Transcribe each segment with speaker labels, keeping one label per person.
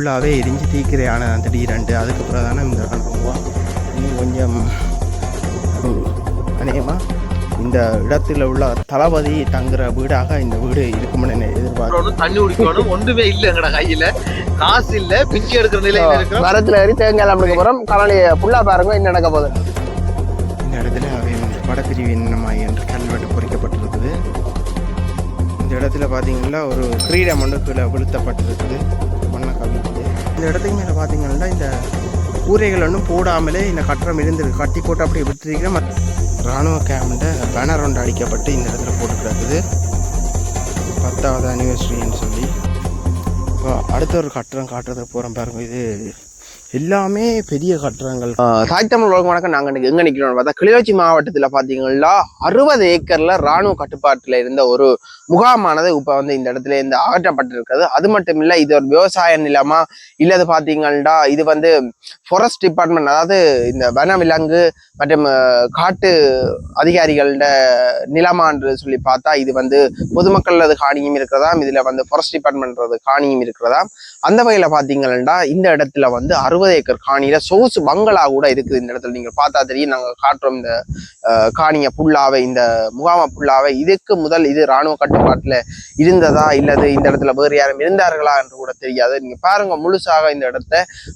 Speaker 1: ஃபுல்லாகவே எரிஞ்சு தீக்கிரையான திடீரெண்டு அதுக்கு பிறகு தானே இந்த ராணுவம் இன்னும் கொஞ்சம் அநேகமாக இந்த இடத்துல உள்ள தளபதி தங்குற வீடாக இந்த வீடு இருக்கும்னு
Speaker 2: ஒண்ணும் தண்ணி குடிக்கணும். ஒன்றுமே இல்ல எங்கட கையில. காசு இல்ல பிச்சை எடுக்கிற நிலையில இருக்கிறோம்.
Speaker 3: மரத்துல ஏறி தேங்காய் நம்மளுக்கு போறோம். காலனி ஃபுல்லா பாருங்க என்ன நடக்க போகுது.
Speaker 1: இந்த இடத்துல படப்பிரிவு என்னமாய் என்று கல்வெட்டு பொறிக்கப்பட்டிருக்குது. இந்த இடத்துல பார்த்தீங்கன்னா ஒரு கிரீடம் ஒன்று கீழே விழுத்தப்பட்டிருக்குது. இந்த இடத்துக்கு மேலே பார்த்தீங்கன்னா இந்த கூரைகள் ஒன்றும் போடாமலே இந்த கட்டடம் இருந்திருக்கு கட்டி போட்டு அப்படியே விட்டுருக்கிற இராணுவ கேம்பில் பேனர் ஒன்று அடிக்கப்பட்டு இந்த இடத்துல போட்டு கிடக்குது பத்தாவது அனிவர்சரின்னு சொல்லி. இப்போ அடுத்த ஒரு கட்டடம் காட்டுறதுக்கு போகிறோம் பாருங்கள் இது எல்லாமே பெரிய கட்டடங்கள்.
Speaker 3: தாய் தமிழ் உலகம் வணக்கம். நாங்க எங்க நிக்கிறோம் பார்த்தா கிளிநொச்சி மாவட்டத்துல பாத்தீங்கன்னா அறுபது ஏக்கர்ல ராணுவ கட்டுப்பாட்டுல இருந்த ஒரு முகாமானது இப்ப வந்து இந்த இடத்துல இருந்து அகற்றப்பட்டிருக்கிறது. அது மட்டும் இல்லை இது ஒரு விவசாய நிலமா? இல்லது பார்த்தீங்கன்னா இது வந்து ஃபாரஸ்ட் டிபார்ட்மெண்ட் அதாவது இந்த வனவிலங்கு மற்றும் காட்டு அதிகாரிகளோட நிலமான்று சொல்லி பார்த்தா இது வந்து பொதுமக்களது காணியும் இருக்கிறதாம். இதுல வந்து ஃபாரஸ்ட் டிபார்ட்மெண்ட்றது காணியும் இருக்கிறதாம். அந்த வகையில் பார்த்தீங்கன்னா இந்த இடத்துல வந்து அறுபது ஏக்கர் காணியில சொகுசு பங்களா கூட இருக்குது இந்த இடத்துல. நீங்க பார்த்தா தெரியும் நாங்கள் காட்டுறோம் இந்த காணியை காணிய புல்லாவை இந்த முகாம புல்லாவை. இதுக்கு முதல் இது ராணுவ கட்டுப்பாட்டில் இருந்ததா இல்லது இந்த இடத்துல வேறு யாரும் இருந்தார்களா என்று கூட தெரியாது. நீங்க பாருங்க முழுசாக இந்த இடத்த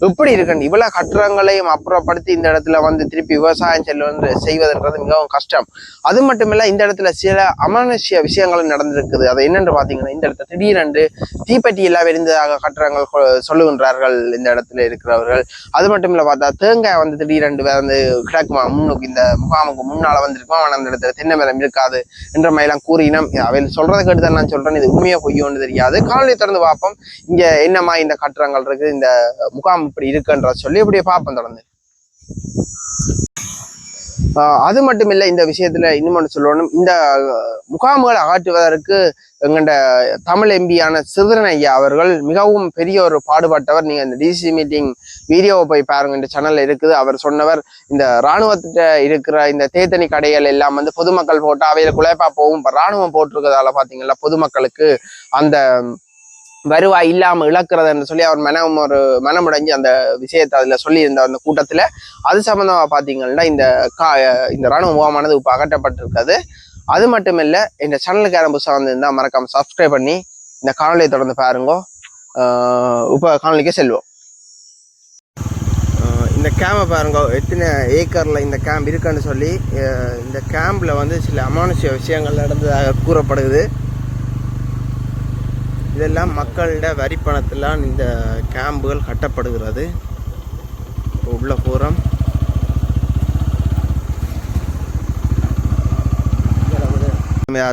Speaker 3: எப்படி இருக்குன்னு இவ்வளோ கட்டுறங்களையும் அப்புறப்படுத்தி இந்த இடத்துல வந்து திருப்பி விவசாயம் செல்வது செய்வதுன்றது மிகவும் கஷ்டம். அது மட்டுமில்ல இந்த இடத்துல சில அமானுஷ்ய விஷயங்களும் நடந்திருக்குது. அது என்னென்று பார்த்தீங்கன்னா இந்த இடத்துல திடீரென்று தீப்பெட்டி எல்லாம் எரிந்ததாக கட்டுறாங்க விவரங்கள் சொல்லுகின்றார்கள் இந்த இடத்துல இருக்கிறவர்கள். அது மட்டும் இல்ல பார்த்தா தேங்காய் வந்து திடீரென்று வந்து கிடக்குமா? முன்னுக்கு இந்த முகாமுக்கு முன்னால வந்திருக்கும்? ஆனால் அந்த இடத்துல தென்னை மரம் இருக்காது என்ற மாதிரிலாம் கூறினோம் அவையில் சொல்றதை கேட்டு தான் நான் சொல்றேன். இது உண்மையா பொய்யோன்னு தெரியாது. காலையை திறந்து பார்ப்போம். இங்க என்னமா இந்த கட்டுறங்கள் இருக்கு? இந்த முகாம் இப்படி இருக்குன்ற சொல்லி இப்படியே பார்ப்போம் தொடர்ந்து. அது மட்டும் இந்த விஷயத்துல இன்னும் ஒன்று சொல்லணும். இந்த முகாம்களை அகற்றுவதற்கு எங்கள்ட தமிழ் எம்பியான சிறுதரன் ஐயா அவர்கள் மிகவும் பெரிய ஒரு பாடுபட்டவர். நீங்கள் இந்த டிசி மீட்டிங் வீடியோவை போய் பாருங்க. இந்த சேனல்ல இருக்குது. அவர் சொன்னவர் இந்த ராணுவத்திட்ட இருக்கிற இந்த தேத்தனி கடைகள் எல்லாம் வந்து பொதுமக்கள் போட்டு அவையில குழப்பா போகும். இப்போ ராணுவம் போட்டிருக்கிறதால பார்த்தீங்கன்னா பொதுமக்களுக்கு அந்த வருவாய் இல்லாம இழக்கிறதுன்னு சொல்லி அவர் மனம் ஒரு மனமுடைஞ்சு அந்த விஷயத்தை அதுல சொல்லியிருந்தார் அந்த கூட்டத்துல. அது சம்பந்தமா பாத்தீங்கன்னா இந்த கா இந்த ராணுவ முகாமானது இப்போ அகற்றப்பட்டிருக்கிறது. அது மட்டும் இல்ல இந்த சேனலுக்கு யாரும் புதுசாக வந்திருந்தா மறக்காம சப்ஸ்கிரைப் பண்ணி இந்த காணொலியை தொடர்ந்து பாருங்க. இப்போ இப்ப காணொலிக்கு செல்வோம்.
Speaker 1: இந்த கேம்பை பாருங்க எத்தனை ஏக்கரில் இந்த கேம்ப் இருக்குன்னு சொல்லி இந்த கேம்பில் வந்து சில அமானுஷ்ய விஷயங்கள் நடந்ததாக கூறப்படுது இதெல்லாம் மக்களிட வரி பணத்திலாம் இந்த கேம்புகள் கட்டப்படுகிறது. உள்ள போகிறோம்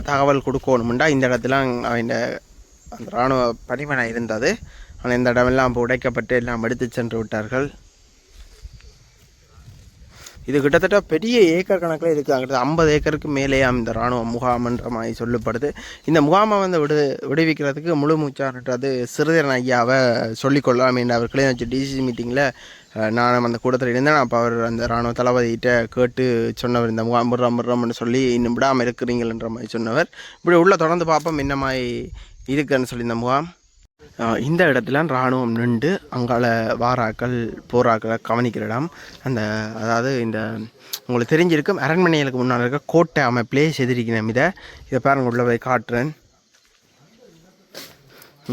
Speaker 1: தகவல் கொடுக்கணும்டா. இந்த இடத்துல அவன் அந்த இராணுவ பணிமனை இருந்தது. ஆனால் இந்த இடமெல்லாம் இப்போ உடைக்கப்பட்டு எல்லாம் எடுத்து சென்று விட்டார்கள். இது கிட்டத்தட்ட பெரிய ஏக்கர் கணக்கில் இருக்குது அங்கிட்ட ஐம்பது ஏக்கருக்கு மேலேயாம் இந்த இராணுவ முகாம்ன்ற மாதிரி சொல்லப்படுது. இந்த முகாமை வந்து விடு விடுவிக்கிறதுக்கு முழு மூச்சான்றது சிறுதரன் ஐயாவை சொல்லிக்கொள்ளலாம் என்று அவர் கிளிநொச்சி டிசிசி மீட்டிங்கில் நானும் அந்த கூட்டத்தில் இருந்தேன். அப்போ அவர் அந்த இராணுவ தளபதிகிட்ட கேட்டு சொன்னவர் இந்த முகாம் முறம் முறம்னு சொல்லி இன்னும் விடாமல் இருக்கிறீங்கள்ன்ற மாதிரி சொன்னவர். இப்படி உள்ளே தொடர்ந்து பார்ப்போம் என்ன மாதிரி இருக்குன்னு சொல்லி இந்த முகாம். இந்த இடத்துல இராணுவம் நின்று அங்கால வாராக்கள் போராக்களை கவனிக்கிற இடம். அந்த அதாவது இந்த உங்களுக்கு தெரிஞ்சிருக்கும் அரண்மனைகளுக்கு முன்னால் இருக்க கோட்டை அமைப்பிலே செதுரிக்கணும் இதை இதை பாருங்க உள்ள போய் காட்டுறேன்.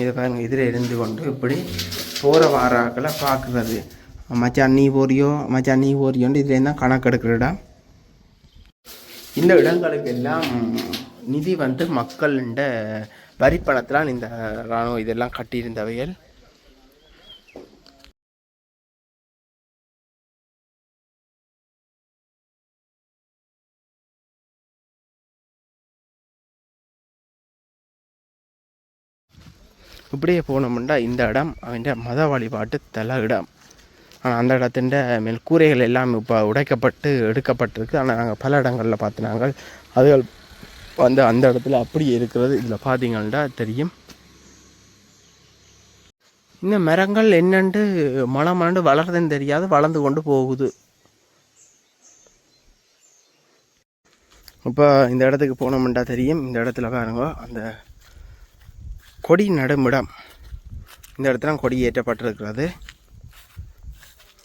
Speaker 1: இதை பாருங்க இதில் இருந்து கொண்டு இப்படி போகிற வாராக்களை பார்க்குறது. மச்சான் நீ போறியோ? மச்சான் நீ போறியோன்ட்டு இதுலேருந்து தான் கணக்கெடுக்கிற இடம். இந்த இடங்களுக்கு எல்லாம் நிதி வந்து மக்கள்கிட்ட வரிப்பணத்திலாம் இந்த இராணுவம் இதெல்லாம் கட்டியிருந்தவைகள். இப்படியே போனோம்னா இந்த இடம் அவன் மத வழிபாட்டு தல இடம். ஆனால் அந்த இடத்தின் மேல் கூரைகள் எல்லாம் இப்போ உடைக்கப்பட்டு எடுக்கப்பட்டிருக்கு. ஆனால் நாங்கள் பல இடங்களில் பார்த்து நாங்கள் அதுகள் வந்து அந்த இடத்துல அப்படி இருக்கிறது இதில் பார்த்தீங்கன்னா தெரியும். இந்த மரங்கள் என்னண்டு மலம் மலண்டு வளருதுன்னு தெரியாது வளர்ந்து கொண்டு போகுது. இப்போ இந்த இடத்துக்கு போனோம்டா தெரியும். இந்த இடத்துல பாருங்க அந்த கொடி நடுமிடம். இந்த இடத்துல கொடி ஏற்றப்பட்டிருக்கிறது.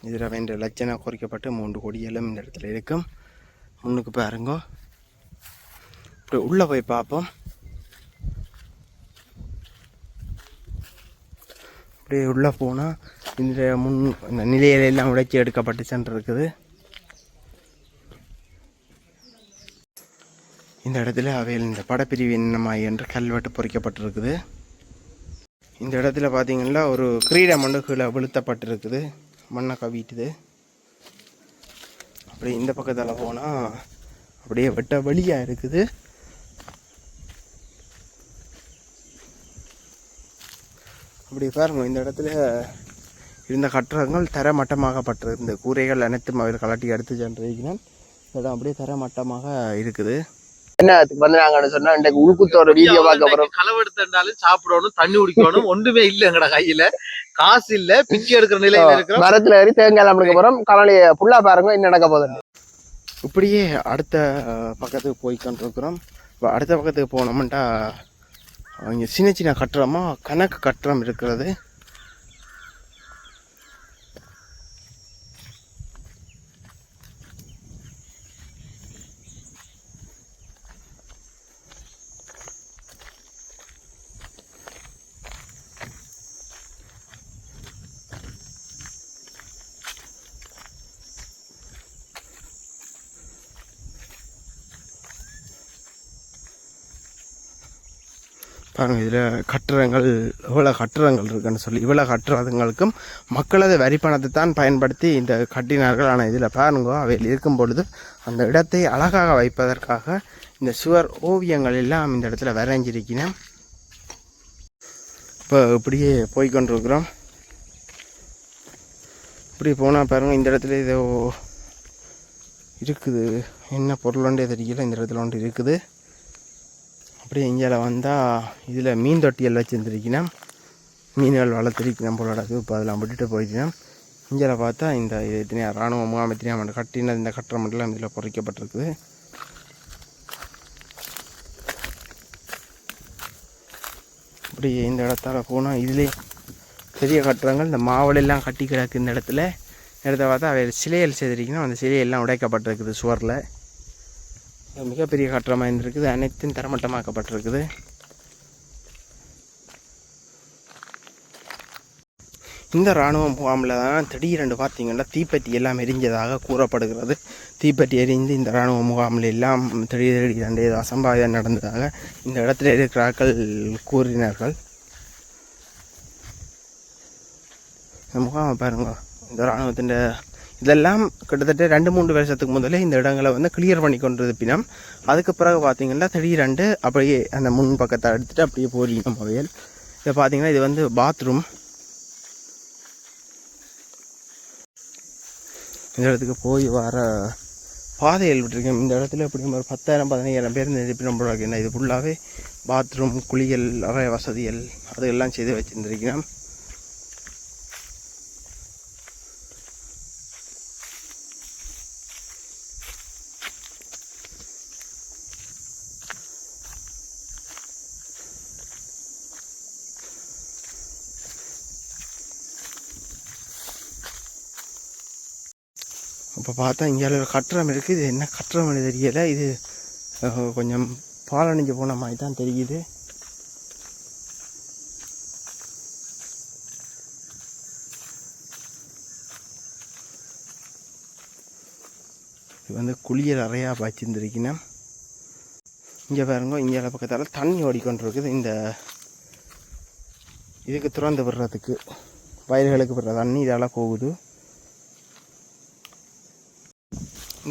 Speaker 1: இதில் வேண்டிய லட்சணம் குறைக்கப்பட்டு மூன்று கொடிகளும் இந்த இடத்துல இருக்கும். முன்னுக்கு பாருங்க. உள்ளே போய் பார்ப்போம். அப்படியே உள்ளே போனால் இந்த முன் இந்த நிலையிலெல்லாம் உடைச்சி எடுக்கப்பட்டு சென்று இருக்குது இந்த இடத்துல அவையில் இந்த படப்பிரிவு என்னமாய் என்று கல்வெட்டு பொறிக்கப்பட்டிருக்குது. இந்த இடத்துல பார்த்தீங்கன்னா ஒரு கிரீட மண்டுகளை வீழ்த்தப்பட்டிருக்குது. விழுத்தப்பட்டிருக்குது மண்ணை கவிட்டுது. அப்படியே இந்த பக்கத்தில் போனால் அப்படியே வெட்ட வழியாக இருக்குது. அப்படி பாருங்க இந்த இடத்துல இருந்த கட்டடங்கள் தரமட்டமாகப்பட்டிருக்கு இந்த கூரைகள் அனைத்தும் அவர் கலட்டி எடுத்து சென்றிருக்கிறான் இந்த இடம் அப்படியே தரமட்டமாக இருக்குது.
Speaker 3: என்னத்துக்கு வந்து நாங்க சொன்னா இன்றைக்கு உள்குத்தோட வீடியோ பார்க்க போறோம்.
Speaker 2: களவெடுத்தாலும் சாப்பிடணும் தண்ணி குடிக்கணும் ஒன்றுமே இல்ல எங்கட கையில. காசு இல்ல பிச்சை எடுக்கிற நிலையில இருக்கிறோம்.
Speaker 3: மரத்துல ஏறி தேங்காய் நம்மளுக்கு போறோம். காலையில புல்லா பாருங்க என்ன நடக்க போகுது
Speaker 1: இப்படியே அடுத்த பக்கத்துக்கு போய் கொண்டிருக்கிறோம் இப்போ அடுத்த பக்கத்துக்கு போனோம்ட்டா அவங்க சின்ன சின்ன கட்டடமாக கணக்கு கட்டடம் இருக்கிறது. பாருங்கள் இதில் கட்டிடங்கள் இவ்வளோ கட்டிடங்கள் இருக்குன்னு சொல்லி இவ்வளோ கட்டுறதுங்களுக்கும் மக்களது வரி பணத்தை தான் பயன்படுத்தி இந்த கட்டினார்கள் ஆனால் இதில் பாருங்க அவையில் இருக்கும் பொழுது அந்த இடத்தை அழகாக வைப்பதற்காக இந்த சுவர் ஓவியங்கள் எல்லாம் இந்த இடத்துல வரைஞ்சிருக்கிறேன் இப்போ இப்படியே போய்கொண்டிருக்கிறோம் இப்படி போனால் பாருங்க இந்த இடத்துல இதோ இருக்குது. என்ன பொருள் தெரியல இந்த இடத்துல ஒன்று இருக்குது. அப்படியே இங்கே வந்தால் இதில் மீன் தொட்டியல் வச்சுருந்துருக்கினா மீன்கள் வளர்த்துருக்கணும் போலோட இப்போ அதெல்லாம் விட்டுட்டு போயிட்டேன் இங்கே பார்த்தா இந்த இது எத்தனையா இராணுவ முகாம் எத்தனையா கட்டினது இந்த கட்டுற மட்டும்லாம் இதில் பொறிக்கப்பட்டிருக்குது. இப்படி இந்த இடத்தால போனால் இதிலே பெரிய கட்டுறங்கள் இந்த மாவலெல்லாம் கட்டி கிடக்கு இந்த இடத்துல. இடத்த பார்த்தா அவர் சிலைகள் செய்திருக்கீங்கன்னா அந்த சிலையெல்லாம் உடைக்கப்பட்டிருக்குது சுவரில். மிகப்பெரிய கட்டடமாக இருந்திருக்குது அனைத்தும் தரமட்டமாக்கப்பட்டிருக்குது. இந்த இராணுவ முகாமில் தான் திடீரென்று பார்த்தீங்கன்னா தீப்பெட்டி எல்லாம் எரிஞ்சதாக கூறப்படுகிறது. தீப்பெட்டி எரிந்து இந்த இராணுவ முகாமில் எல்லாம் திடீர் திடீரென்று ஏதோ அசம்பாவிதம் நடந்ததாக இந்த இடத்துல இருக்கிறார்கள் கூறினார்கள். இந்த முகாமை பாருங்க. இந்த இராணுவத்தின் இதெல்லாம் கிட்டத்தட்ட ரெண்டு மூன்று வருஷத்துக்கு முதல்ல இந்த இடங்களை வந்து கிளியர் பண்ணி கொண்டு இருப்பினோம் அதுக்கு பிறகு பார்த்தீங்கன்னா திடீரெண்டு அப்படியே அந்த முன் பக்கத்தை எடுத்துகிட்டு அப்படியே போறீங்க அவையல் இதை பார்த்தீங்கன்னா இது வந்து பாத்ரூம் இந்த இடத்துக்கு போய் வர பாதைகள் விட்டுருக்கேன். இந்த இடத்துல எப்படியும் ஒரு பத்தாயிரம் பதினையாயிரம் பேர் இந்த இருப்பிடம் இது ஃபுல்லாகவே பாத்ரூம் குளியல் அறை வசதிகள் அதெல்லாம் செய்து வச்சுருந்துருக்கிறேன் இப்போ பார்த்தா இங்கே கட்டுற கட்டுறம் இருக்குது இது என்ன கட்டுறம்னு தெரியலை. இது கொஞ்சம் பாலணிஞ்சு போன மாதிரி தான் தெரியுது. இது வந்து குளியல் அறையாக வச்சிருந்துருக்கணும் இங்கே பாருங்க இங்கே பக்கத்தால் தண்ணி ஓடிக்கொண்டு இருக்குது. இந்த இதுக்கு திறந்து விடுறதுக்கு வயல்களுக்கு விடுற தண்ணி இதால் போகுது.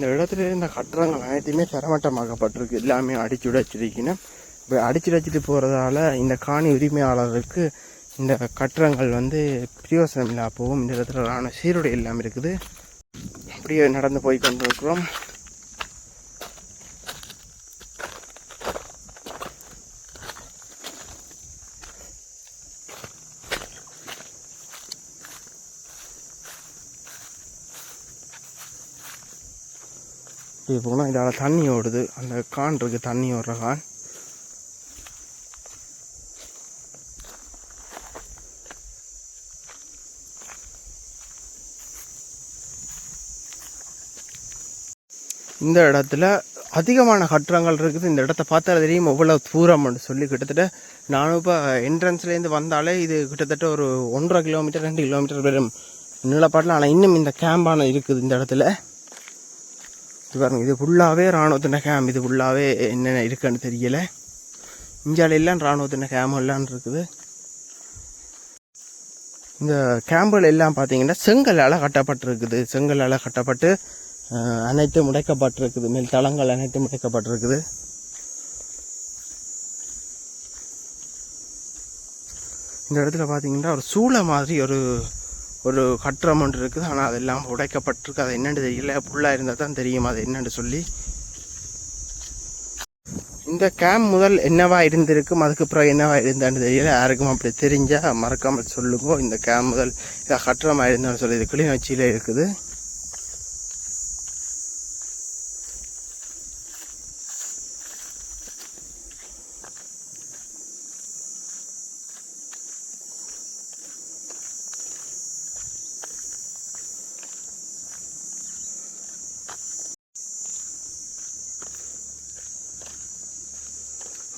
Speaker 1: இந்த இடத்துல இந்த கட்டடங்கள் அனைத்துமே தரமட்டமாக்கப்பட்டிருக்கு எல்லாமே அடிச்சு உடைச்சிருக்கணும் இப்போ அடிச்சு வச்சுட்டு போகிறதால இந்த காணி உரிமையாளருக்கு இந்த கட்டடங்கள் வந்து பிரயோசனம் இல்லாமல் போகும். இந்த இடத்துல ராணுவ சீருடை இல்லாமல் இருக்குது. அப்படியே நடந்து போய் கொண்டிருக்கிறோம். இது போனால் இதால் தண்ணி ஓடுது. அந்த கான் இருக்குது தண்ணி ஓடுற கான். இந்த இடத்துல அதிகமான கட்டுறங்கள் இருக்குது. இந்த இடத்த பார்த்தா தெரியும் எவ்வளோ தூரம்னு சொல்லி கிட்டத்தட்ட நானும் இப்போ என்ட்ரன்ஸ்லேருந்து வந்தாலே இது கிட்டத்தட்ட ஒரு ஒன்றரை கிலோமீட்டர் ரெண்டு கிலோமீட்டர் வரும் நிலப்பாட்டில். ஆனால் இன்னும் இந்த கேம்பான இருக்குது இந்த இடத்துல. இது பாருங்கள் இது ஃபுல்லாகவே இராணுவத்தின கேம் இது ஃபுல்லாகவே என்னென்ன இருக்குன்னு தெரியலை. இந்தியாவில் எல்லாம் இராணுவத்தின கேம் எல்லாம் இருக்குது. இந்த கேம்புகள் எல்லாம் பார்த்தீங்கன்னா செங்கலால் கட்டப்பட்டிருக்குது. செங்கலால் கட்டப்பட்டு அனைத்தும் உடைக்கப்பட்டிருக்குது மேல் தளங்கள் அனைத்தும் உடைக்கப்பட்டிருக்குது இந்த இடத்துல பார்த்தீங்கன்னா ஒரு சூளை மாதிரி ஒரு ஒரு கட்டுறம் ஒன்று இருக்குது. ஆனால் அதெல்லாம் உடைக்கப்பட்டிருக்கு. அது என்னென்னு தெரியல. ஃபுல்லாக இருந்தால் தான் தெரியும். அது என்னென்னு சொல்லி. இந்த கேம்ப் முதல் என்னவா இருந்திருக்கும்? அதுக்கப்புறம் என்னவா இருந்தான்னு தெரியல. யாருக்கும் அப்படி தெரிஞ்சால் மறக்காமல் சொல்லுங்க. இந்த கேம்ப் முதல் இதை இருந்தான்னு சொல்லி. இது கிளிநொச்சியில் இருக்குது.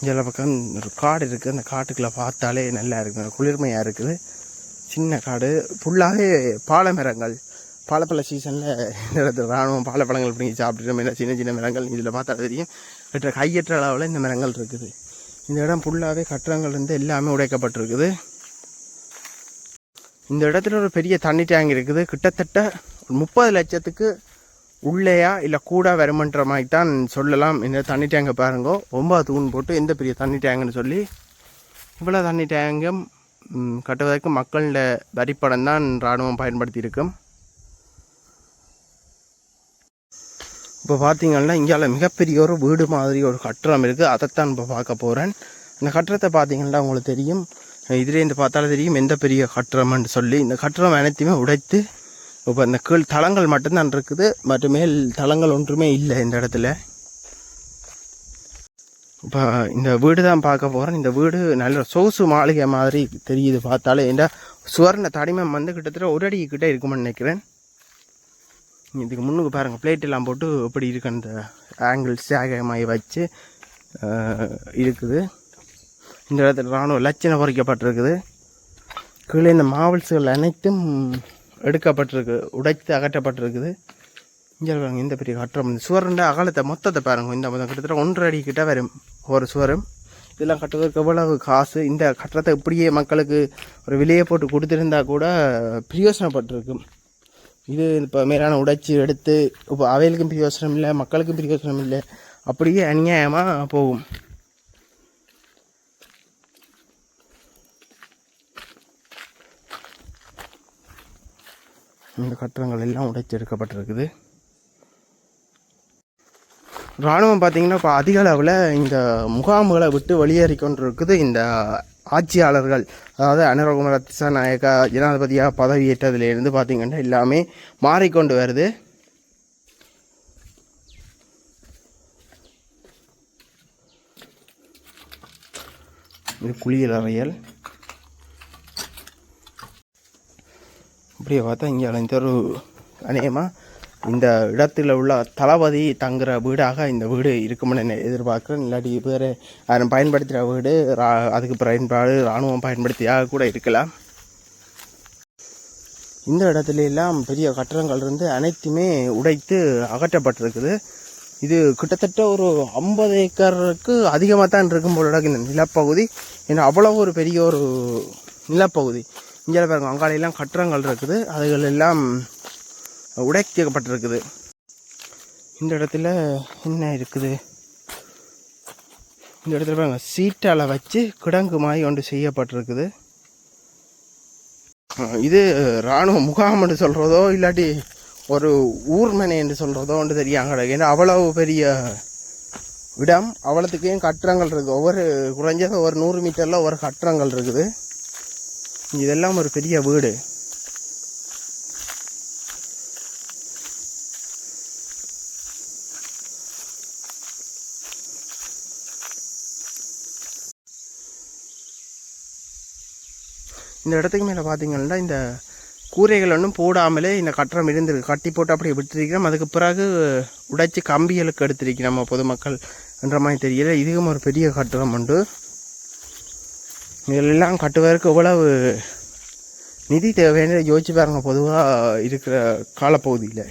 Speaker 1: இதில் பக்கம் ஒரு காடு இருக்குது அந்த காட்டுக்குள்ளே பார்த்தாலே நல்லா இருக்குது. குளிர்மையாக இருக்குது. சின்ன காடு. ஃபுல்லாகவே பாலை மரங்கள் பாலப்பழ சீசனில் இந்த இடத்துல ராணுவம் பாலப்பழங்கள் பிடிங்கி சாப்பிட்டுட்டு மாதிரி சின்ன சின்ன மரங்கள் இதில் பார்த்தா தெரியும். கட்டுற கையற்ற அளவில் இந்த மரங்கள் இருக்குது. இந்த இடம் ஃபுல்லாகவே கட்டடங்கள் இருந்து எல்லாமே உடைக்கப்பட்டிருக்குது. இந்த இடத்துல ஒரு பெரிய தண்ணி டேங்க் இருக்குது. கிட்டத்தட்ட ஒரு முப்பது லட்சத்துக்கு உள்ளேயா இல்லை கூட வருமன்ற மாதிரி தான் சொல்லலாம். இந்த தண்ணி டேங்கை பாருங்கோ. ஒம்பது தூண் போட்டு எந்த பெரிய தண்ணி டேங்குன்னு சொல்லி இவ்வளோ தண்ணி டேங்கும் கட்டுவதற்கு மக்களோட வரிப்படம் தான் இராணுவம் பயன்படுத்தியிருக்கும். இப்போ பார்த்தீங்கன்னா இங்கால மிகப்பெரிய ஒரு வீடு மாதிரி ஒரு கட்டடம் இருக்குது அதைத்தான் இப்போ பார்க்க போகிறேன் அந்த கட்டடத்தை பார்த்தீங்கன்னா உங்களுக்கு தெரியும். இதுலேருந்து பார்த்தாலும் தெரியும். எந்த பெரிய கட்டடம்னு சொல்லி. இந்த கட்டடம் அனைத்தையுமே உடைத்து இப்போ இந்த கீழ் தளங்கள் மட்டும்தான் இருக்குது. மற்றும் மேல் தளங்கள் ஒன்றுமே இல்லை இந்த இடத்துல. இப்போ இந்த வீடு தான் பார்க்க போகிறேன் இந்த வீடு நல்ல சொகுசு மாளிகை மாதிரி தெரியுது பார்த்தாலே. இந்த சுவர்ண தடிமம் வந்து கிட்டத்தட்ட ஒரு அடிக்கிட்டே கிட்ட நினைக்கிறேன். இதுக்கு முன்னுக்கு பாருங்கள் பிளேட் எல்லாம் போட்டு எப்படி இருக்கு. அந்த ஆங்கிள் சேகமாய் வச்சு இருக்குது. இந்த இடத்துல ராணுவ லட்சணம் பொறிக்கப்பட்டிருக்குது. கீழே இந்த மாவல்ஸுகள் அனைத்தும் எடுக்கப்பட்டிருக்கு உடைத்து அகற்றப்பட்டிருக்குது. இங்கே பாருங்க இந்த பெரிய கட்டுறம் இந்த சுவருண்ட அகலத்தை மொத்தத்தை பாருங்க. இந்த மொத்தம் கிட்டத்தட்ட ஒன்றரை அடி கிட்ட வரும் ஒரு சுவரும். இதெல்லாம் கட்டுவதற்கு எவ்வளவு காசு? இந்த கட்டத்தை இப்படியே மக்களுக்கு ஒரு விலையை போட்டு கொடுத்துருந்தா கூட பிரயோசனப்பட்டிருக்கும். இது இப்போ மேலான உடைச்சி எடுத்து இப்போ அவைகளுக்கும் பிரயோசனம் இல்லை மக்களுக்கும் பிரயோசனம் இல்லை. அப்படியே அநியாயமாக போகும். இந்த கட்டடங்கள் எல்லாம் உடைச்சி எடுக்கப்பட்டிருக்குது இராணுவம் பார்த்தீங்கன்னா இப்போ அதிக அளவில் இந்த முகாம்களை விட்டு வெளியேறி கொண்டிருக்குது இந்த ஆட்சியாளர்கள். அதாவது அனுரகுமார திசாநாயக்கா ஜனாதிபதியாக பதவியேற்றதுலேருந்து பார்த்தீங்கன்னா எல்லாமே மாறிக்கொண்டு வருது. இது குளியல் அறையல் அப்படியே பார்த்தா இங்கே இந்த ஒரு அநேகமாக இந்த இடத்துல உள்ள தளபதி தங்குற வீடாக இந்த வீடு இருக்கும்னு நான் எதிர்பார்க்குறேன். இல்லாட்டி வேறு யாரும் பயன்படுத்துகிற வீடு ரா அதுக்கு பயன்பாடு இராணுவம் பயன்படுத்தியாக கூட இருக்கலாம். இந்த இடத்துல எல்லாம் பெரிய கட்டடங்கள் இருந்து அனைத்துமே உடைத்து அகற்றப்பட்டிருக்குது. இது கிட்டத்தட்ட ஒரு ஐம்பது ஏக்கருக்கு அதிகமாக தான் இருக்கும் போல இந்த நிலப்பகுதி. ஏன்னா அவ்வளோ ஒரு பெரிய ஒரு நிலப்பகுதி. இங்கே பாருங்க அங்காலையெல்லாம் கட்டுறங்கள் இருக்குது. அதுகள் எல்லாம் உடைக்கப்பட்டிருக்குது. இந்த இடத்துல என்ன இருக்குது? இந்த இடத்துல பாருங்க சீட்டால் வச்சு கிடங்கு மாதிரி ஒன்று செய்யப்பட்டிருக்குது. இது இராணுவ என்று சொல்கிறதோ இல்லாட்டி ஒரு ஊர்மனை என்று சொல்கிறதோ ஒன்று தெரியாங்க ஏன்னா அவ்வளவு பெரிய இடம் அவ்வளோத்துக்கே கட்டுறங்கள் இருக்குது. ஒவ்வொரு குறைஞ்சது ஒரு நூறு மீட்டரில் ஒரு கட்டுறங்கள் இருக்குது. இதெல்லாம் ஒரு பெரிய வீடு. இந்த இடத்துக்கு மேலே பார்த்தீங்கன்னா இந்த கூரைகள் ஒன்றும் போடாமலே இந்த கட்டடம் இருந்திருக்கு. கட்டி போட்டு அப்படியே விட்டுருக்கிறோம். அதுக்கு பிறகு உடைச்சி கம்பிகளுக்கு எடுத்திருக்கிறோம் நம்ம பொதுமக்கள் என்ற மாதிரி தெரியல. இதுவும் ஒரு பெரிய கட்டடம் உண்டு. இதெல்லாம் கட்டுவதற்கு எவ்வளவு நிதி தேவைன்னு யோசிச்சு பாருங்க பொதுவாக இருக்கிற காலப்பகுதியில்.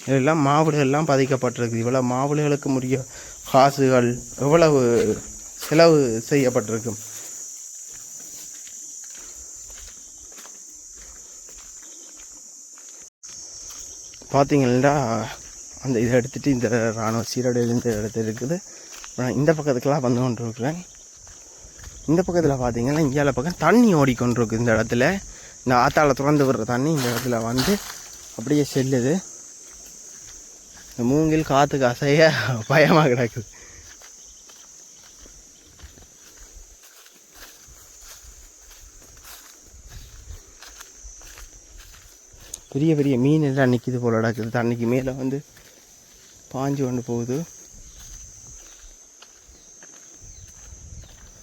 Speaker 1: இதெல்லாம் மாவுடுகள்லாம் பாதிக்கப்பட்டிருக்குது இவ்வளோ மாவுடுகளுக்கு உரிய காசுகள் எவ்வளவு செலவு செய்யப்பட்டிருக்கும் பார்த்தீங்கன்னா அந்த இதை எடுத்துகிட்டு இந்த இராணுவ சீரடையிலேருந்து இந்த இடத்துல இருக்குது. நான் இந்த பக்கத்துக்கெலாம் வந்து கொண்டு இருக்கிறேன் இந்த பக்கத்தில் பார்த்தீங்கன்னா இந்தியாவில் பக்கம் தண்ணி ஓடிக்கொண்டிருக்கு இந்த இடத்துல. இந்த ஆத்தாவில் திறந்து விடுற தண்ணி இந்த இடத்துல வந்து அப்படியே செல்லுது. இந்த மூங்கில் காற்றுக்கு அசைய பயமாக கிடக்குது. பெரிய பெரிய மீன் எல்லாம் நிற்கிது போல நடக்குது. தண்ணிக்கு மேலே வந்து பாஞ்சு கொண்டு போகுது.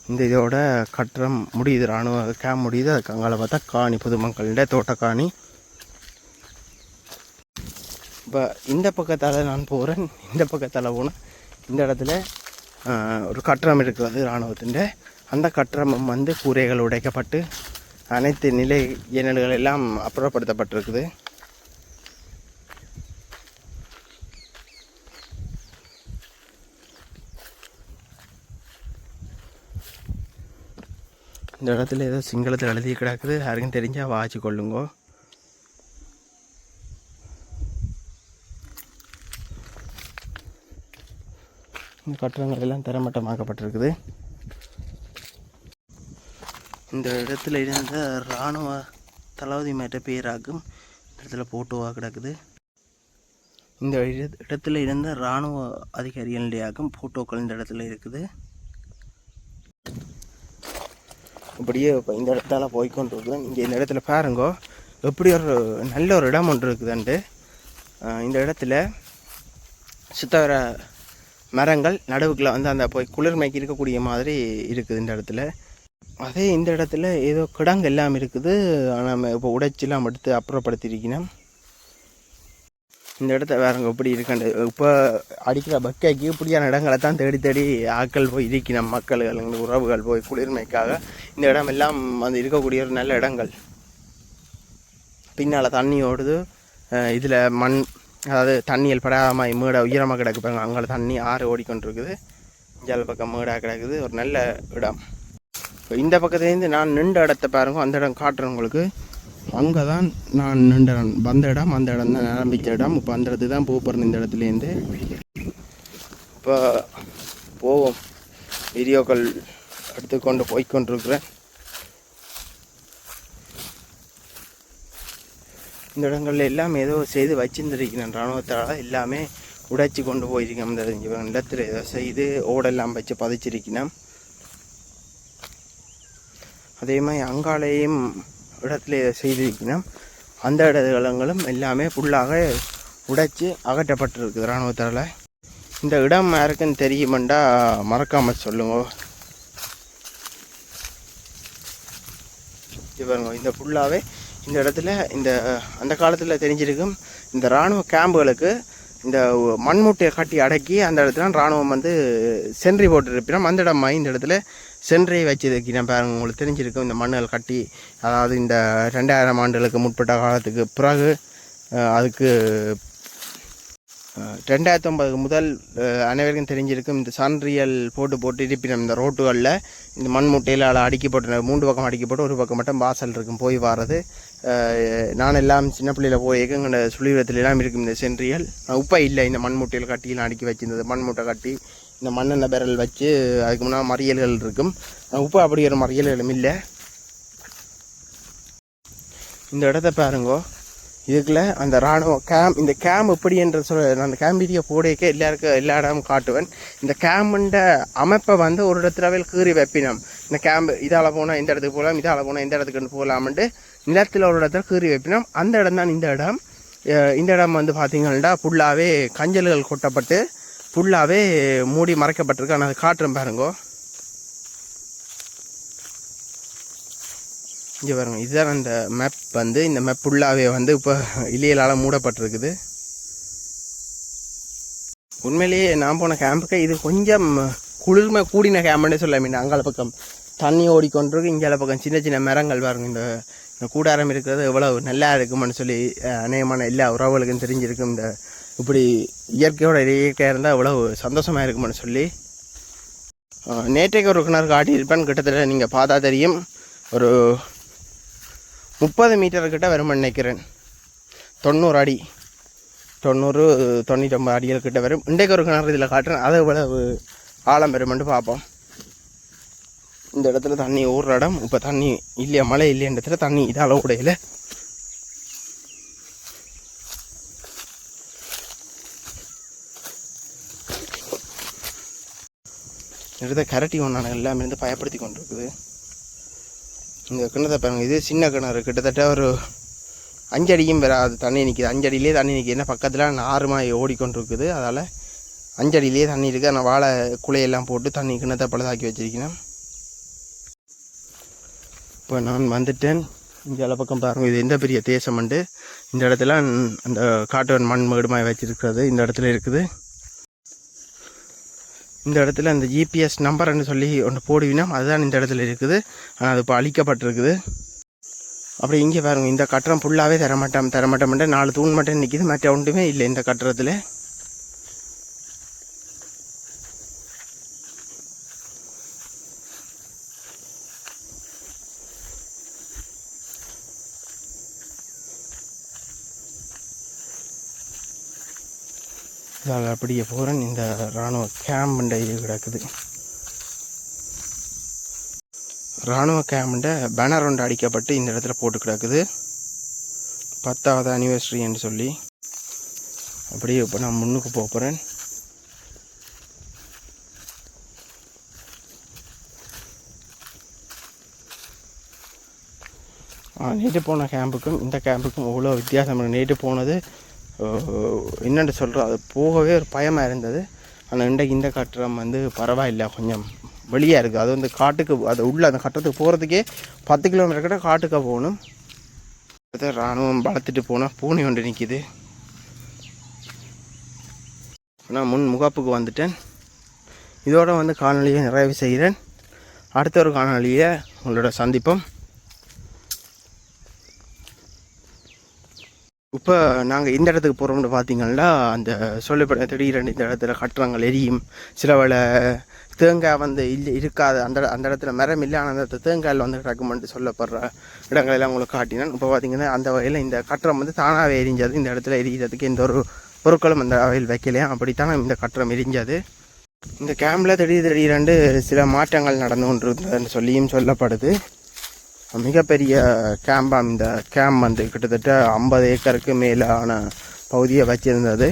Speaker 1: இந்த இதோட கட்டடம் முடியுது இராணுவ கேம்ப் முடியுது. அதுக்கு அங்கால பார்த்தா காணி பொதுமக்களிட தோட்டக்காணி இப்போ இந்த பக்கத்தால் நான் போகிறேன் இந்த பக்கத்தால் போனால் இந்த இடத்துல ஒரு கட்டடம் இருக்கிறது இராணுவத்தின் அந்த கட்டடம் வந்து கூரைகள் உடைக்கப்பட்டு அனைத்து நிலை ஜன்னல்கள் எல்லாம் அப்புறப்படுத்தப்பட்டிருக்குது. இந்த இடத்துல ஏதோ சிங்களத்தில் எழுதி கிடக்குது. யாருக்கும் தெரிஞ்சால் வாச்சு கொள்ளுங்கோ. இந்த கட்டடங்கள் எல்லாம் தரமட்டமாக்கப்பட்டிருக்குது. இந்த இடத்துல இருந்த இராணுவ தளபதி மேட்ட பேராகும் இந்த இடத்துல போட்டோவாக கிடக்குது. இந்த இட- இடத்துல இருந்த இராணுவ அதிகாரிகளுடையாகும் போட்டோக்கள் இந்த இடத்துல இருக்குது. அப்படியே இந்த இடத்தால போய்க்கொண்டு இருக்குது இங்கே இந்த இடத்துல பாருங்கோ எப்படி ஒரு நல்ல ஒரு இடம் ஒன்று இருக்குதுண்டு இந்த இடத்துல சுத்தவர மரங்கள் நடுவுக்குள்ள வந்து அந்த போய் குளிர்மைக்கு இருக்கக்கூடிய மாதிரி இருக்குது இந்த இடத்துல. அதே இந்த இடத்துல ஏதோ கிடங்கு எல்லாம் இருக்குது. ஆனால் நம்ம இப்போ உடைச்சிலாம் எடுத்து அப்புறப்படுத்தியிருக்கணும் இந்த இடத்த வேறங்க எப்படி இருக்காண்டு இப்போ அடிக்கிற பக்கைக்கு இப்படியான இடங்களை தான் தேடி தேடி ஆட்கள் போய் இருக்கணும். மக்கள்கள் உறவுகள் போய் குளிர்மைக்காக. இந்த இடம் எல்லாம் வந்து இருக்கக்கூடிய ஒரு நல்ல இடங்கள். பின்னால் தண்ணி ஓடுது. இதில் மண் அதாவது தண்ணியில் படாமல் மேடை உயரமாக கிடக்கு பாருங்க. அங்கே தண்ணி ஆறு ஓடிக்கொண்டிருக்குது. ஜல் பக்கம் மேடாக கிடக்குது. ஒரு நல்ல இடம். இப்போ இந்த பக்கத்துலேருந்து நான் நின்ற இடத்த பாருங்க அந்த இடம் காட்டுறேன் உங்களுக்கு. அங்கே தான் நான் நின்ற இடம். வந்த இடம் அந்த இடம் தான் ஆரம்பித்த இடம். இப்போ அந்த இடத்து தான் போக போகிறேன் இந்த இடத்துலேருந்து. இப்போ போவோம். வீடியோக்கள் எடுத்துக்கொண்டு போய்க்கொண்டிருக்கிறேன் இந்த இடங்கள்ல எல்லாம் ஏதோ செய்து வச்சிருந்துருக்கிறேன். இராணுவத்தால் எல்லாமே உடைச்சி கொண்டு போயிருக்கேன். இந்த இடத்துல ஏதோ செய்து ஓடெல்லாம் வச்சு பதிச்சிருக்கணும் அதே மாதிரி அங்காலையும் இடத்துல ஏதோ செய்திருக்கணும் அந்த இடங்களும் எல்லாமே ஃபுல்லாக உடைச்சி அகற்றப்பட்டிருக்குது இராணுவத்தால். இந்த இடம் யாருக்குன்னு தெரியுமெண்டா மறக்காமல் சொல்லுங்க. பாருங்க இந்த ஃபுல்லாகவே இந்த இடத்துல இந்த அந்த காலத்தில் தெரிஞ்சிருக்கும் இந்த இராணுவ கேம்புகளுக்கு இந்த மண்மூட்டையை கட்டி அடக்கி அந்த இடத்துல இராணுவம் வந்து சென்றி போட்டுருப்பினோம் அந்த இடம் இந்த இடத்துல சென்றை வச்சிருக்கிறேன் பாருங்கள் உங்களுக்கு தெரிஞ்சிருக்கும் இந்த மண்ணில் கட்டி அதாவது இந்த ரெண்டாயிரம் ஆண்டுகளுக்கு முற்பட்ட காலத்துக்கு பிறகு அதுக்கு ரெண்டாயிரத்தி ஒன்பது முதல் அனைவருக்கும் தெரிஞ்சிருக்கும் இந்த சான்றியல் போட்டு போட்டு இருப்பினம் இந்த ரோட்டுகளில் இந்த மண் முட்டையில் அடுக்கி போட்டு மூன்று பக்கம் அடுக்கி போட்டு ஒரு பக்கம் மட்டும் வாசல் இருக்கும் போய் வர்றது நான் எல்லாம் சின்ன பிள்ளையில போய் எங்கட சுழிவரத்துல எல்லாம் இருக்கும் இந்த சென்றியல். உப்பை இல்லை இந்த மண் முட்டையில் அடுக்கி வச்சிருந்தது மண்மூட்டை கட்டி இந்த மண்ணெண்ணெய் பேரல் வச்சு அதுக்கு முன்னால் மறியல்கள் இருக்கும். உப்பு அப்படி ஒரு மறியல்களும் இல்லை. இந்த இடத்த பாருங்கோ. இதுக்குள்ள அந்த இராணுவ கேம்ப் இந்த கேம் எப்படி என்று சொல்ல நான் அந்த கேம் வீடியோ போடையக்க எல்லாருக்கும் எல்லா இடமும் காட்டுவேன். இந்த கேமுண்ட அமைப்பை வந்து ஒரு இடத்துல கீறி வைப்பினோம். இந்த கேம்ப் இதால் போனால் இந்த இடத்துக்கு போகலாம் இதால் போனால் இந்த இடத்துக்கு போகலாம்ன்ட்டு நிலத்தில் ஒரு இடத்துல கீறி வைப்பினோம். அந்த இடம் தான் இந்த இடம். இந்த இடம் வந்து பார்த்திங்கன்னா ஃபுல்லாகவே கஞ்சல்கள் கொட்டப்பட்டு ஃபுல்லாகவே மூடி மறைக்கப்பட்டிருக்கு. ஆனால் அது காட்டுறேன் பாருங்கோ. இங்கே பாருங்க இதுதான் அந்த மேப் வந்து. இந்த மேப் ஃபுல்லாகவே வந்து இப்போ இலையலால் மூடப்பட்டிருக்குது. உண்மையிலேயே நான் போன கேம்புக்கு இது கொஞ்சம் குளிர்மை கூடின கேம்புன்னு சொல்ல மீன் அங்கால பக்கம் தண்ணி ஓடிக்கொண்டிருக்கு. இங்கால பக்கம் சின்ன சின்ன மரங்கள் பாருங்க. இந்த இந்த கூடாரம் இருக்கிறது எவ்வளோ நல்லா இருக்கும்னு சொல்லி அநேகமான எல்லா உறவுகளுக்கும் தெரிஞ்சிருக்கும். இந்த இப்படி இயற்கையோட இயற்கையாக இருந்தால் எவ்வளவு சந்தோஷமாக இருக்கும்னு சொல்லி நேற்றைக்கு ஒரு கிணறு காட்டியிருப்பேன். கிட்டத்தட்ட நீங்கள் பார்த்தா தெரியும். ஒரு முப்பது மீட்டர்கிட்ட வரும் நினைக்கிறேன் தொண்ணூறு அடி. தொண்ணூறு தொண்ணூற்றம்பது அடிகள் கிட்ட வரும். இன்றைக்கு ஒரு கிணறு இதில் காட்டுறேன். அதை இவ்வளவு ஆழம் வருமென்று பார்ப்போம். இந்த இடத்துல தண்ணி ஊறுற இடம். இப்போ தண்ணி இல்லையா? மழை இல்லையா? இடத்துல தண்ணி இதால் உடையில. இடத்த கரட்டி ஒன்றான எல்லாமே இருந்து பயப்படுத்தி கொண்டு இருக்குது இந்த கிணத்தை பாருங்கள் இது சின்ன கிணறு. கிட்டத்தட்ட ஒரு அஞ்சடியும் வராது தண்ணி நிற்கிது அஞ்சடியிலே தண்ணி நிற்கிது ஏன்னா பக்கத்தில் ஆறுமா ஓடிக்கொண்டிருக்குது அதால் அஞ்சடியிலே தண்ணி இருக்குது ஆனால் வாழை குலையெல்லாம் போட்டு தண்ணி கிணத்தை பழுதாக்கி வச்சிருக்கிறேன். இப்போ நான் வந்துட்டேன். இங்கே பக்கம் பாருங்க இது எந்த பெரிய தேசமண்டு இந்த இடத்துல அந்த காட்டுவன் மண் மேடுமாய் வச்சுருக்கிறது. இந்த இடத்துல இருக்குது. இந்த இடத்துல அந்த ஜிபிஎஸ் நம்பர்னு சொல்லி ஒன்று போடுவீங்கன்னா அதுதான் இந்த இடத்துல இருக்குது. ஆனால் அது இப்போ அழிக்கப்பட்டிருக்குது. அப்படி இங்கே பாருங்க இந்த கட்டடம் ஃபுல்லாகவே தரமாட்டோம் தரமாட்டோம்ட்டு நாலு தூண் மட்டும் நிற்கிது மற்ற ஒன்றுமே இல்லை இந்த கட்டடத்தில். இதால் அப்படியே போகிறேன் இந்த இராணுவ கேம்புண்ட இது கிடக்குது. இராணுவ கேம்புண்ட பேனர் ஒன்று அடிக்கப்பட்டு இந்த இடத்துல போட்டு கிடக்குது. பத்தாவது அனிவர்சரின்னு சொல்லி. அப்படியே இப்போ நான் முன்னுக்கு போகிறேன் நேற்று போன கேம்புக்கும் இந்த கேம்புக்கும் அவ்வளோ வித்தியாசம் நேற்று போனது என்னென்று சொல்கிறோம் அது போகவே ஒரு பயமாக இருந்தது. ஆனால் இன்றைக்கு இந்த கட்டடம் வந்து பரவாயில்லை கொஞ்சம் வெளியாக இருக்குது அது வந்து காட்டுக்கு அது உள்ளே அந்த கட்டத்துக்கு போகிறதுக்கே பத்து கிலோமீட்டர் கிட்ட காட்டுக்கு போகணும். அடுத்து இராணுவம் வளர்த்துட்டு போனால் பூனை ஒன்று நிற்கிது நான் முன் முகாப்புக்கு வந்துட்டேன். இதோடு வந்து காணொலியை நிறைவு செய்கிறேன். அடுத்த ஒரு காணொலியை உங்களோட சந்திப்போம். இப்போ நாங்கள் இந்த இடத்துக்கு போகிறோம்னு பார்த்தீங்கன்னா அந்த சொல்லப்பட திடீரென்று இந்த இடத்துல கட்டுறங்கள் எரியும். சில வேளை தேங்காய் வந்து இல்லை இருக்காது. அந்த அந்த இடத்துல மரம் இல்லை ஆனால் அந்த தேங்காயில் வந்து கிடக்குமென்ட்டு சொல்லப்படுற இடங்களெல்லாம் உங்களுக்கு காட்டினேன். இப்போ பார்த்தீங்கன்னா அந்த வகையில் இந்த கட்டுறம் வந்து தானாகவே எரிஞ்சது. இந்த இடத்துல எரிகிறதுக்கு எந்த ஒரு பொருட்களும் அந்த வகையில் வைக்கலையா அப்படித்தான் இந்த கட்டுறம் எரிஞ்சது. இந்த கேம்பில் திடீர் திடீரென்று சில மாற்றங்கள் நடந்து கொண்டிருந்ததுன்னு சொல்லியும் சொல்லப்படுது. மிகப்பெரிய கேம்பாம் இந்த கேம்ப் வந்து கிட்டத்தட்ட ஐம்பது ஏக்கருக்கு மேலான பகுதியை வச்சிருந்தது.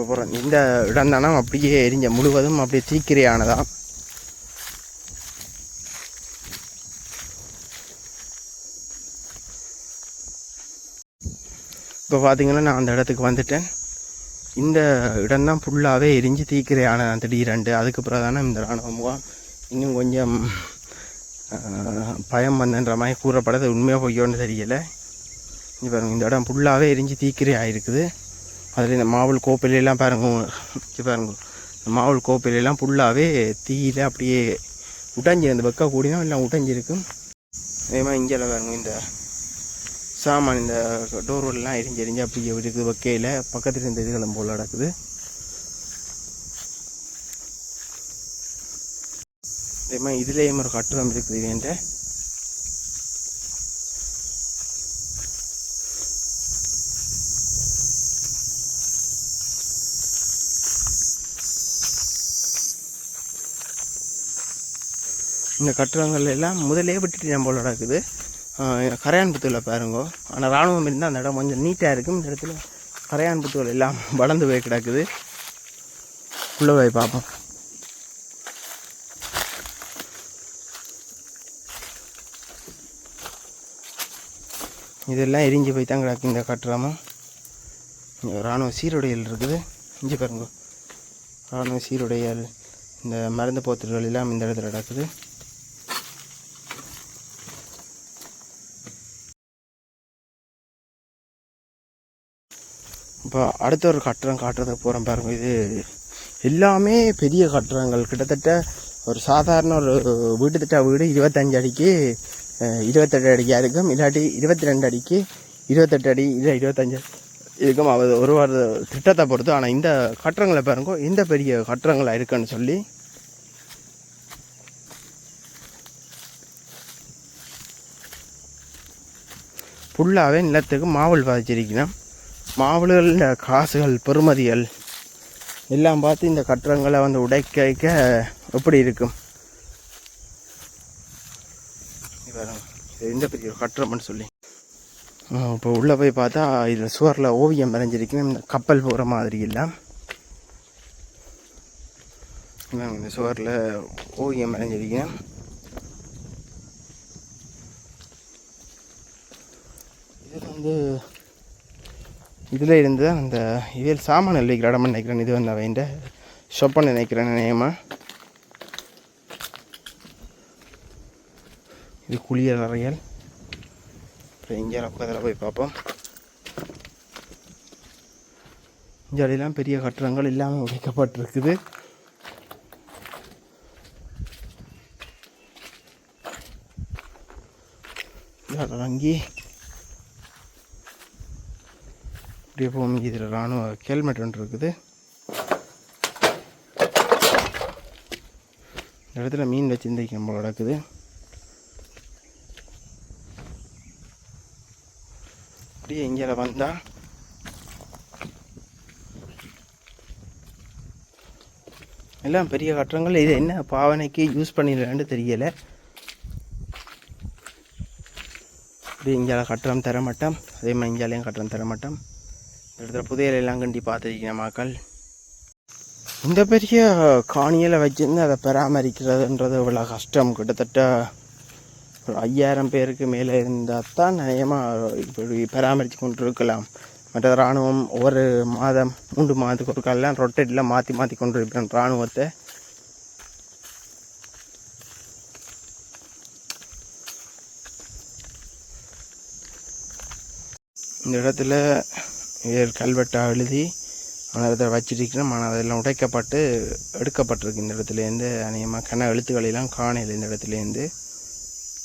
Speaker 1: அப்புறம் இந்த இடம் தானே அப்படியே எரிஞ்ச முழுவதும் அப்படியே தீக்கிரையானதாம் இப்போ பார்த்தீங்கன்னா நான் அந்த இடத்துக்கு வந்துட்டேன். இந்த இடம்தான் ஃபுல்லாகவே எரிஞ்சு தீக்கிரையான திடீரெண்டு அதுக்கப்புறம் தானே இந்த இராணுவ முகாம் இன்னும் கொஞ்சம் பயம் வந்தன்ற மாதிரி கூறப்படுது. உண்மையாக பொய்யோன்னு தெரியலை. இங்கே பாருங்கள் இந்த இடம் ஃபுல்லாகவே எரிஞ்சு தீக்கிரி ஆகிருக்குது அதில் இந்த மாவுள் கோப்பிலெல்லாம் பாருங்க பாருங்க. இந்த மாவுள் கோப்பிலெல்லாம் ஃபுல்லாகவே தீயில அப்படியே உடைஞ்சி அந்த பக்கம் கூடினா எல்லாம் உடைஞ்சிருக்கும். அதே மாதிரி இங்கே பாருங்க இந்த சாமான் இந்த டோர்வெல்லாம் எரிஞ்சு எரிஞ்சு அப்படியே இருக்குது. வக்கையில் பக்கத்தில் இருந்த இதுகளும் போல் நடக்குது. அதே மாதிரி இதுலேயும் ஒரு கட்டுரம் இருக்குது என்கிட்ட. இந்த கட்டுரங்கள் எல்லாம் முதலே விட்டுட்டு நம்ம போல நடக்குது. கரையான் புத்தூரில் பாருங்க. ஆனால் ராணுவம் இருந்தால் அந்த இடம் கொஞ்சம் நீட்டாக இருக்கும். இந்த இடத்துல கரையான் புத்தூர் எல்லாம் வளர்ந்து போய் கிடக்குது. உள்ளே போய் பார்ப்போம். இதெல்லாம் எரிஞ்சு போய் தான் கிடக்கு. இந்த கட்டுறாமல் இங்கே இராணுவ சீருடைகள் இருக்குது. இங்கே பாருங்க. இராணுவ சீருடைகள். இந்த மருந்து போத்தல்கள் எல்லாம் இந்த இடத்துல நடக்குது இப்போ அடுத்த ஒரு கட்டடம் காட்டுறதுக்கு போகிறோம் பாருங்க. இது எல்லாமே பெரிய கட்டடங்கள். கிட்டத்தட்ட ஒரு சாதாரண ஒரு வீட்டு திட்ட வீடு இருபத்தஞ்சு அடிக்கு இருபத்தெட்டு அடிக்காக இருக்கும் இல்லாட்டி இருபத்தி ரெண்டு அடிக்கு இருபத்தெட்டு அடி இல்லை இருபத்தஞ்சு இருக்கும் அவர் ஒரு வார திட்டத்தை பொறுத்து. ஆனால் இந்த கட்டங்களை பாருங்க இந்த பெரிய கட்டங்களாக இருக்குன்னு சொல்லி. ஃபுல்லாகவே நிலத்துக்கு மாவுள் பாதிச்சிருக்கணும் மாவல்கள் காசுகள் பெறுமதிகள் எல்லாம் பார்த்து இந்த கட்டடங்களை வந்து உடைக்க வைக்க எப்படி இருக்கும் இது பாருங்க, இது எந்த பெரிய ஒரு சொல்லி. இப்போ உள்ளே போய் பார்த்தா இதில் சுவரில் ஓவியம் வரைஞ்சிருக்கு இந்த கப்பல் போகிற மாதிரி இல்லை. இந்த சுவரில் ஓவியம் வரைஞ்சிருக்கேன். இது வந்து இதில் இருந்து தான் அந்த இதில் சாமான் வைக்கிற இடம்னு நினைக்கிறேன் இது வந்து அவன் ஷொப்பன் நினைக்கிறேன் நினைமா இது குளியல் அறையல் அப்புறம் இங்கே பக்கத்தில் போய் பார்ப்போம் இஞ்சாலையெல்லாம் பெரிய கட்டடங்கள் எல்லாமே உடைக்கப்பட்டிருக்குது அங்கி அப்படியே போகும் இதில் இராணுவ ஹெல்மெட் ஒன்று இருக்குது இந்த இடத்துல மீன் வச்சு நம்ம கிடக்குது இங்கே வந்தால் எல்லாம் பெரிய கட்டடங்கள் இது என்ன? பாவனைக்கு யூஸ் பண்ணிடலான்னு தெரியலை. இப்படி இங்கே கட்டணம் தர மாட்டோம். அதே மாதிரி இங்கேலையும் கட்டணம் தர மாட்டோம். இந்த இடத்துல புதையலெல்லாம் கண்டி பார்த்துருக்கீங்க மக்கள். இந்த பெரிய காணியில் வச்சிருந்து அதை பராமரிக்கிறதுன்றது இவ்வளோ கஷ்டம். கிட்டத்தட்ட ஒரு ஐயாயிரம் பேருக்கு மேலே இருந்தால் தான் நியாயமாக இப்படி பராமரித்து கொண்டு இருக்கலாம் மற்ற இராணுவம் ஒவ்வொரு மாதம் மூன்று மாதத்துக்கு ஒரு காலெலாம் ரொட்டேட்டில் மாற்றி மாற்றி கொண்டு இருக்கிறேன் இராணுவத்தை. இந்த இடத்துல வேறு கல்வெட்டாக எழுதி அந்த இடத்துல வச்சிருக்கிறோம் ஆனால் அதெல்லாம் உடைக்கப்பட்டு எடுக்கப்பட்டிருக்கு இந்த இடத்துலேருந்து. அநேகமாக கன எழுத்துக்களெல்லாம் காணையில் இந்த இடத்துலேருந்து.